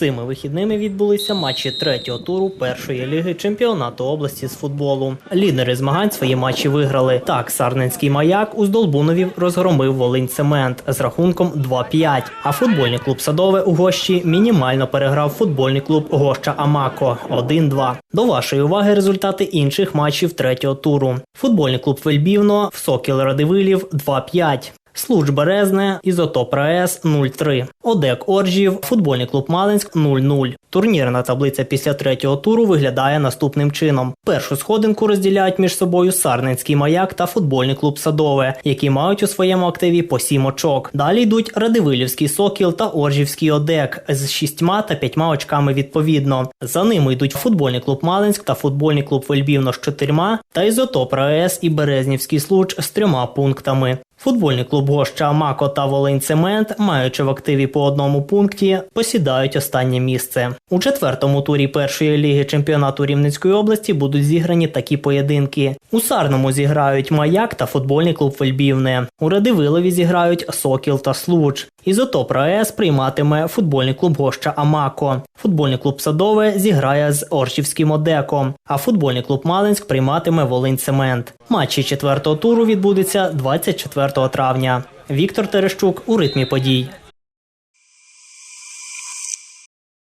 Цими вихідними відбулися матчі третього туру першої ліги чемпіонату області з футболу. Лідери змагань свої матчі виграли. Так, Сарненський маяк у Здолбунові розгромив Волинь Цемент з рахунком 2-5. А футбольний клуб Садове у Гощі мінімально переграв футбольний клуб Гоща Амако 1-2. До вашої уваги результати інших матчів третього туру. Футбольний клуб Вельбівно в Сокіл Радивилів 2-5. Случ Березне, Ізотоп РАЕС 0-3. Одек Оржів, футбольний клуб Малинськ 0-0. Турнірна таблиця після третього туру виглядає наступним чином. Першу сходинку розділяють між собою Сарненський маяк та футбольний клуб Садове, які мають у своєму активі по сім очок. Далі йдуть Радивилівський Сокіл та Оржівський Одек з шістьма та п'ятьма очками відповідно. За ними йдуть футбольний клуб Малинськ та футбольний клуб Вельбівно з чотирма та Ізотоп РАЕС і Березнівський случ з трьома пунктами. Футбольний клуб Гоща Мако та Волинь Цемент, маючи в активі по одному пункті, посідають останнє місце. У четвертому турі першої ліги чемпіонату Рівненської області будуть зіграні такі поєдинки. У Сарному зіграють Маяк та футбольний клуб Вельбівне. У Радивилові зіграють Сокіл та Случ. Ізотоп РаЕС прийматиме футбольний клуб Гоща Амако. Футбольний клуб Садове зіграє з Оршівським Одеком, а футбольний клуб Малинськ прийматиме Волинь Цемент. Матчі четвертого туру відбудуться 24 травня. Віктор Терещук у ритмі подій.